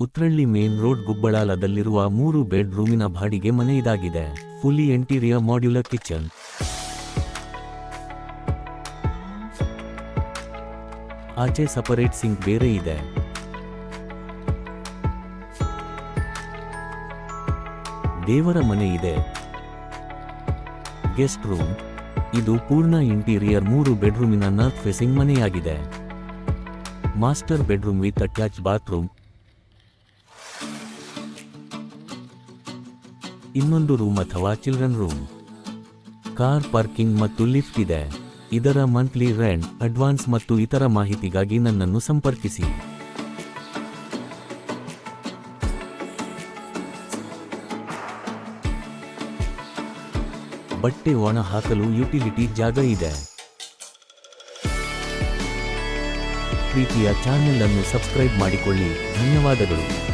Uttarahalli main road ಗುಬ್ಬಳಾಲದಲ್ಲಿರುವ ಮೂರು bed ರೂಮಿನ ಬಾಡಿಗೆ ಮನೆ ಇದಾಗಿದೆ. Fully interior modular kitchen. ಆಚೆ ಸಪರೇಟ್ ಸಿಂಕ್ ಬೇರೆ ಇದೆ. ದೇವರ ಮನೆ ಇದೆ. Guest room. ಇದು ಪೂರ್ಣ ಇಂಟೀರಿಯರ್ ಮೂರು ಬೆಡ್ರೂಮಿನ north facing ಮನೆಯಾಗಿದೆ. Master bedroom with attach bathroom. ಇನ್ನೊಂದು ರೂಮ್ ಅಥವಾ ಚಿಲ್ಡ್ರನ್ ರೂಮ್ ಕಾರ್ ಪಾರ್ಕಿಂಗ್ ಮತ್ತು ಲಿಫ್ಟ್ ಇದೆ. ಇದರ ಮಂತ್ಲಿ ರೆಂಟ್ ಅಡ್ವಾನ್ಸ್ ಮತ್ತು ಇತರ ಮಾಹಿತಿಗಾಗಿ ನನ್ನನ್ನು ಸಂಪರ್ಕಿಸಿ. ಬಟ್ಟೆ ಒಣ ಹಾಕಲು ಯುಟಿಲಿಟಿ ಜಾಗ ಇದೆ. ಪ್ರೀತಿಯ ಚಾನೆಲ್ ಅನ್ನು ಸಬ್ಸ್ಕ್ರೈಬ್ ಮಾಡಿಕೊಳ್ಳಿ. ಧನ್ಯವಾದಗಳು.